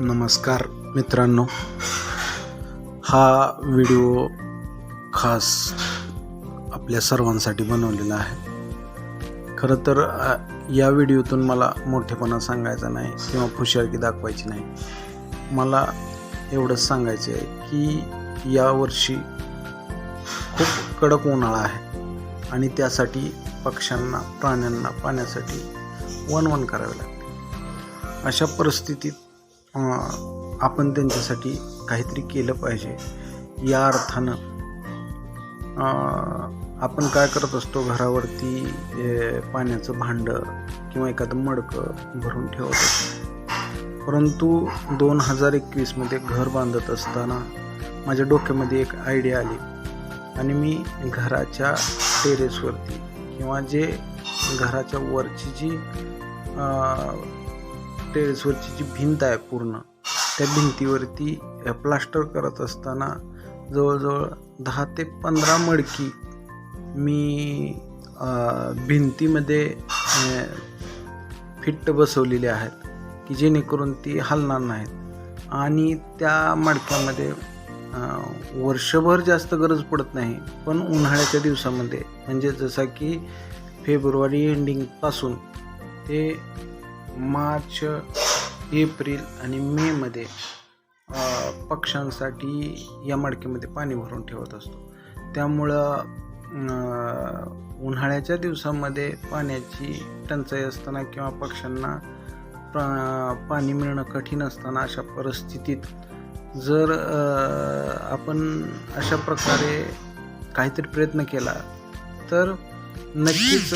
नमस्कार मित्रांनो. हा व्हिडिओ खास आपल्या सर्वांसाठी बनवलेला आहे. खरं तर या व्हिडिओतून मला मोठेपणा सांगायचा नाही किंवा खुशालकी दाखवायची नाही. मला एवढंच सांगायचं आहे की यावर्षी खूप कडक उन्हाळा आहे आणि त्यासाठी पक्ष्यांना प्राण्यांना पाण्यासाठी वनवन वन करावे लागते. अशा परिस्थितीत आपण त्यांच्यासाठी काहीतरी केलं पाहिजे. या अर्थानं आपण काय करत असतो घरावरती पाण्याचं भांडं किंवा एखादं मडकं भरून ठेवत असतो. परंतु दोन हजार एकवीसमध्ये घर बांधत असताना माझ्या डोक्यामध्ये एक आयडिया आली. आणि मी घराच्या टेरेसवरती किंवा जे घराच्या वरची जी टेरेसवरची जी भिंत आहे पूर्ण त्या भिंतीवरती प्लास्टर करत असताना जवळजवळ दहा ते पंधरा मडकी मी भिंतीमध्ये फिट्ट बसवलेली आहेत की जेणेकरून ती हलणार नाहीत. आणि त्या मडक्यामध्ये वर्षभर जास्त गरज पडत नाही पण उन्हाळ्याच्या दिवसामध्ये म्हणजे जसा की फेब्रुवारी एंडिंगपासून ते मार्च एप्रिल आणि मेमध्ये पक्ष्यांसाठी या मडक्यामध्ये पाणी भरून ठेवत असतो. त्यामुळं उन्हाळ्याच्या दिवसामध्ये पाण्याची टंचाई असताना किंवा पक्ष्यांना प्रा- पाणी मिळणं कठीण असताना अशा परिस्थितीत जर आपण अशा प्रकारे काहीतरी प्रयत्न केला तर नक्कीच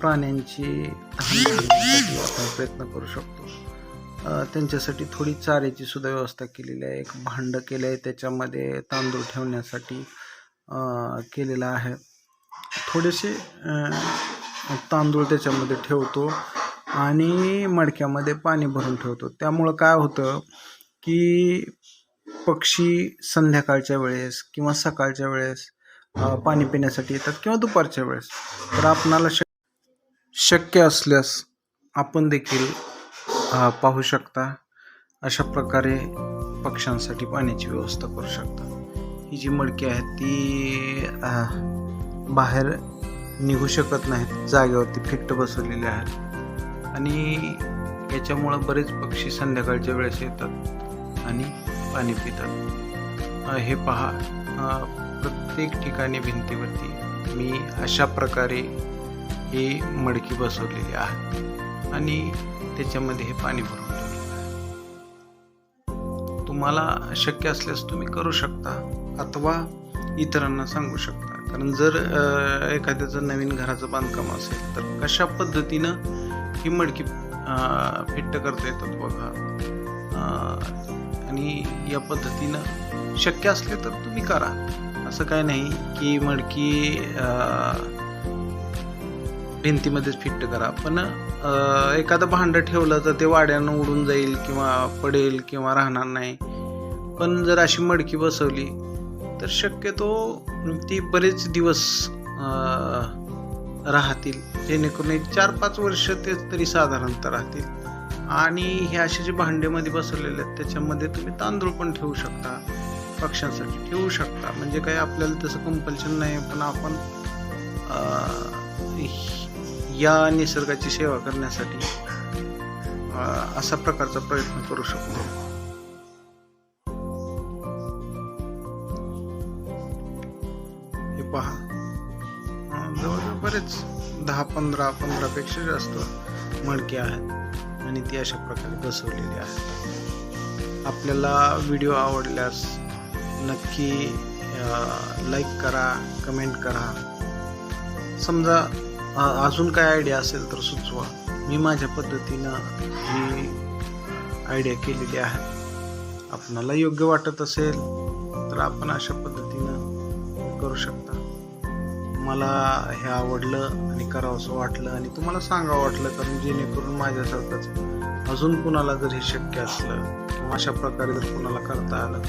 प्राण्यांची तहान भागवण्यासाठी आपण प्रयत्न करू शकतो. त्यांच्यासाठी थोडी चाऱ्याची सुद्धा व्यवस्था केलेली आहे. एक भांडं केलं आहे त्याच्यामध्ये तांदूळ ठेवण्यासाठी केलेलं आहे. थोडेसे तांदूळ त्याच्यामध्ये ठेवतो आणि मडक्यामध्ये पाणी भरून ठेवतो. त्यामुळं काय होतं की पक्षी संध्याकाळच्या वेळेस किंवा सकाळच्या वेळेस पाणी पिण्यासाठी येतात किंवा दुपारच्या वेळेस. तर आपणाला शक्य असल्यास आपण देखील पाहू शकता अशा प्रकारे पक्ष्यांसाठी पाण्याची व्यवस्था करू शकता. ही जी मडकी आहेत ती बाहेर निघू शकत नाहीत. जागेवरती फिट्ट बसवलेली आहेत आणि याच्यामुळं बरेच पक्षी संध्याकाळच्या वेळेस येतात आणि पाणी पितात. हे पहा प्रत्येक ठिकाणी भिंतीवरती मी अशा प्रकारे ही मडकी बसवलेली आहे. आणि त्याच्यामध्ये हे पाणी भरून ठेवलेलं तुम्हाला शक्य असल्यास तुम्ही करू शकता अथवा इतरांना सांगू शकता. कारण जर एखाद्याचं नवीन घराचं बांधकाम असेल तर कशा पद्धतीनं ही मडकी फिट्ट करता येतात बघा. आणि या पद्धतीनं शक्य असले तर तुम्ही करा. असं काय नाही की मडकी भिंतीमध्येच फिट्ट करा. पण एखादं भांडं ठेवलं तर ते वाड्यानं उडून जाईल किंवा पडेल किंवा राहणार नाही. पण जर अशी मडकी बसवली तर शक्यतो ती बरेच दिवस राहतील. जेणेकरून एक चार पाच वर्ष ते तरी साधारणतः राहतील. आणि हे असे जे भांडेमध्ये बसवलेले आहेत त्याच्यामध्ये तुम्ही तांदूळ पण ठेवू शकता. पक्ष्यांसाठी ठेवू शकता. म्हणजे काही आपल्याला तसं कंपल्शन नाही पण आपण या निसर्गाची सेवा करण्यासाठी असा प्रकारचा प्रयत्न करू शकतो. हे पहा. जवळजवळ बरेच दहा पंधरा पंधरापेक्षा जास्त मडके आहेत आणि ती अशा प्रकारे बसवलेली आहे आपल्याला व्हिडिओ आवडल्यास नक्की लाईक करा कमेंट करा. समजा अजून काय आयडिया असेल तर सुचवा. मी माझ्या पद्धतीनं ही आयडिया केलेली आहे. आपणाला योग्य वाटत असेल तर आपण अशा पद्धतीनं करू शकता. मला हे आवडलं आणि करावंसं वाटलं आणि तुम्हाला सांगावं वाटलं कारण जेणेकरून माझ्यासारखंच अजून कुणाला जर हे शक्य असलं किंवा अशा प्रकारे जर कुणाला करता आलं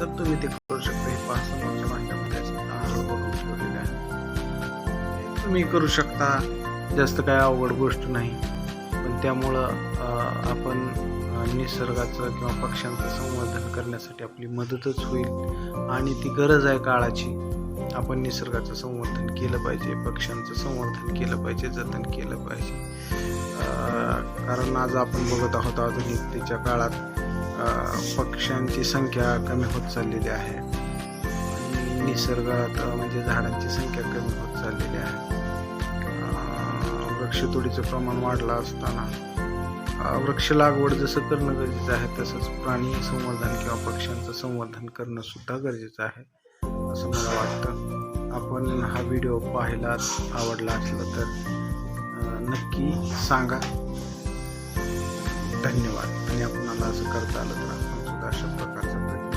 तर तुम्ही ते करू शकता हे पाच तुम्ही करू शकता. जास्त काय अवघड गोष्ट नाही. पण त्यामुळं आपण निसर्गाचं किंवा पक्ष्यांचं संवर्धन करण्यासाठी आपली मदतच होईल. आणि ती गरज आहे काळाची. आपण निसर्गाचं संवर्धन केलं पाहिजे पक्ष्यांचं संवर्धन केलं पाहिजे जतन केलं पाहिजे. कारण आज आपण बघत आहोत आधुनिकतेच्या काळात पक्ष्यांची संख्या कमी होत चाललेली आहे. आणि निसर्गात म्हणजे झाडांची संख्या कमी होत चाललेली आहे. वृक्षतोडीचं प्रमाण वाढलं असताना वृक्ष लागवड जसं करणं गरजेचं आहे तसंच प्राणी संवर्धन किंवा पक्ष्यांचं संवर्धन करणं सुद्धा गरजेचं आहे असं मला वाटतं. आपण हा व्हिडिओ पाहायला आवडला असला तर नक्की सांगा. धन्यवाद. आणि आपणाला असं करता आलं तर आपण सुद्धा अशा प्रकारचा प्रयत्न